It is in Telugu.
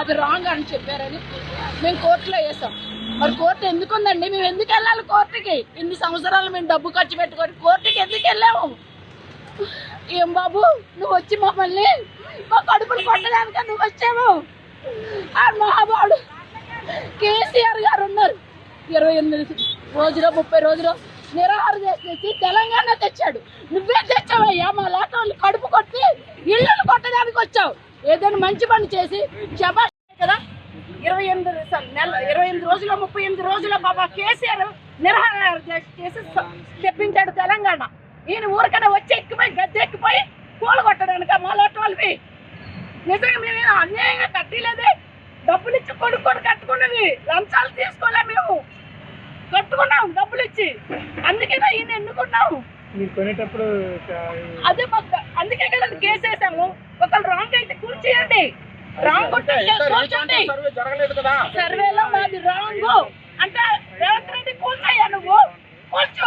అది రాంగ్ అని చెప్పారని మేము కోర్టులో వేసాం. మరి కోర్టు ఎందుకు ఉందండి మేము ఎందుకు వెళ్ళాలి కోర్టుకి? ఇన్ని సంవత్సరాలు మేము డబ్బు ఖర్చు పెట్టుకొని కోర్టుకి ఎందుకు వెళ్ళాము? ఏం బాబు? నువ్వు వచ్చి మమ్మల్ని మా కడుపులు కొట్టడానిక నువ్వు వచ్చావు. ఆ మహాబాడు కేసీఆర్ గారు ఉన్నారు. ఇరవై ఎనిమిది రోజులో ముప్పై రోజులు నిరాహార చేసేసి తెలంగాణ తెచ్చాడు. నువ్వే తెచ్చావయ్యా మా లాటోళ్ళు కడుపు కొట్టి ఇళ్ళను కొట్టడానికి వచ్చావు. ఏదైనా మంచి పని చేసి శబాష్ కదా? ఇరవై ఎనిమిది నెల ఇరవై ఎనిమిది రోజులు ముప్పై ఎనిమిది రోజుల బాబా కేసీఆర్ నిరాహార చేసి తెప్పించాడు తెలంగాణ. ఈయన ఊరికనే వచ్చి ఎక్కిపోయి గద్దె ఎక్కిపోయి పూలు కొట్టడానికి మా లాటోళ్ళవి? నిజంగా మేము అన్యాయంగా కట్టలేదే? డబ్బులు ఇచ్చి కొడుకు కట్టుకున్నవి లంచాలు తీసుకు కొనుక్కున్నాం డబ్బులు ఇచ్చి. అందుకే ఈయన ఎన్నుకున్నాం మీరు కొనేటప్పుడు అదే మాకు అందుకే కదా కేసు వేసాము. ఒకళ్ళు రాంగ్ అయితే కూర్చేయండి రాంగ్ కూర్చోండి సర్వేలో మాది రాంగ్. అంటే రేవంత్ రెడ్డి కూర్చోయ్యా నువ్వు. కూర్చో